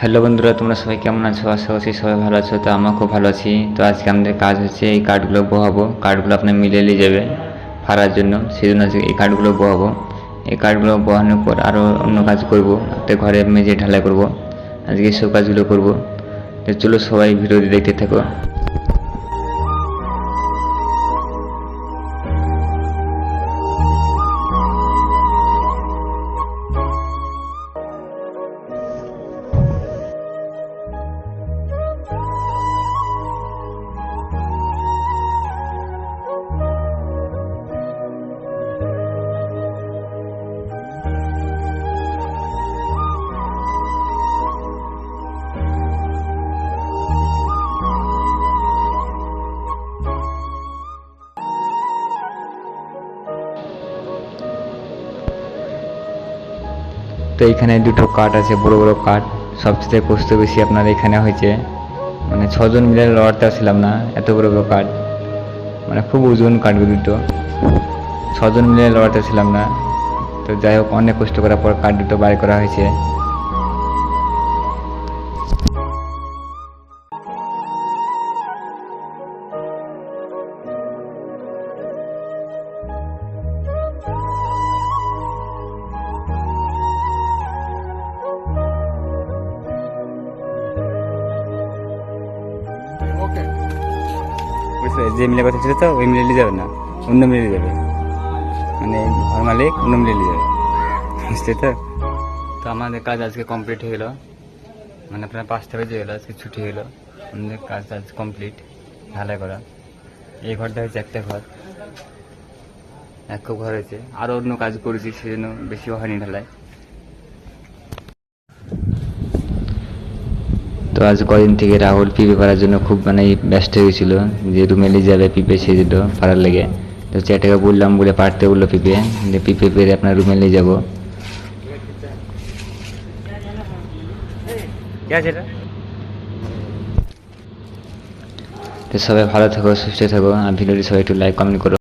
Hello বন্ধুরা, তোমরা সবাই কেমন আছো? আশা করছি সবাই ভালো আছো, তো আমরা খুব ভালো আছি। তো আজকে আমাদের কাজ হচ্ছে এই কার্ডগুলো বহাবো। কার্ডগুলো আপনার মিলে নিয়ে যাবে ফাড়ার জন্য। সেই জন্য আজকে এই কার্ডগুলো বহাবো। এই কার্ডগুলো বহানোর পর আরও অন্য কাজ করব। একটা ঘরে মেঝে ঢালাই করব। আজকে সব কাজগুলো করব। তো চলো সবাই ভিডিওটি দেখতে থাকো। তো এইখানে দুটো কাঠ আছে, বড় বড় কাঠ। সবচেয়ে কষ্ট বেশি আপনার এখানে হয়েছে। মানে ছজন মিলে লড়তে আসছিলাম না, এত বড় বড় কাঠ। মানে খুব ওজন কাঠগুলো দুটো। ছজন মিলে লড়াতে ছিলাম না। তো যাই হোক, অনেক কষ্ট করার পর কাঠ দুটো বাইর করা হয়েছে। যে মিলে কথা ছিল তো, ওই মিলে নিয়ে যাবে না, অন্য মিলে যাবে। মানে ঘর মালিক, অন্য মিলে যাবে। বুঝতে তো? তো আমাদের কাজ আজকে কমপ্লিট হয়ে গেলো। মানে আপনার পাঁচটা বেজে গেলো, আজকে ছুটি গেলো। আমাদের কাজ আজ কমপ্লিট ঢালাই করা। এই ঘরটা হচ্ছে একটা ঘর। এক ঘর হয়েছে। আরও অন্য কাজ করেছি, সেজন্য বেশি হয়নি ঢালাই তো আজ কদিন থেকে রাহুল পিপে পাড়ার জন্য খুব মানে ব্যস্ত হয়ে গেছিল যে রুমে নিয়ে যাবে পিপে সে যেত পাড়ার লেগে। তো চ্যাটাকে বললাম বলে পারতে বলল পিপে যে পিপে পেরে আপনার রুমে নিয়ে যাব। তো সবাই ভালো থাকো সুস্থ থাকো আর ভিডিওটি সবাই একটু লাইক কমেন্ট করো।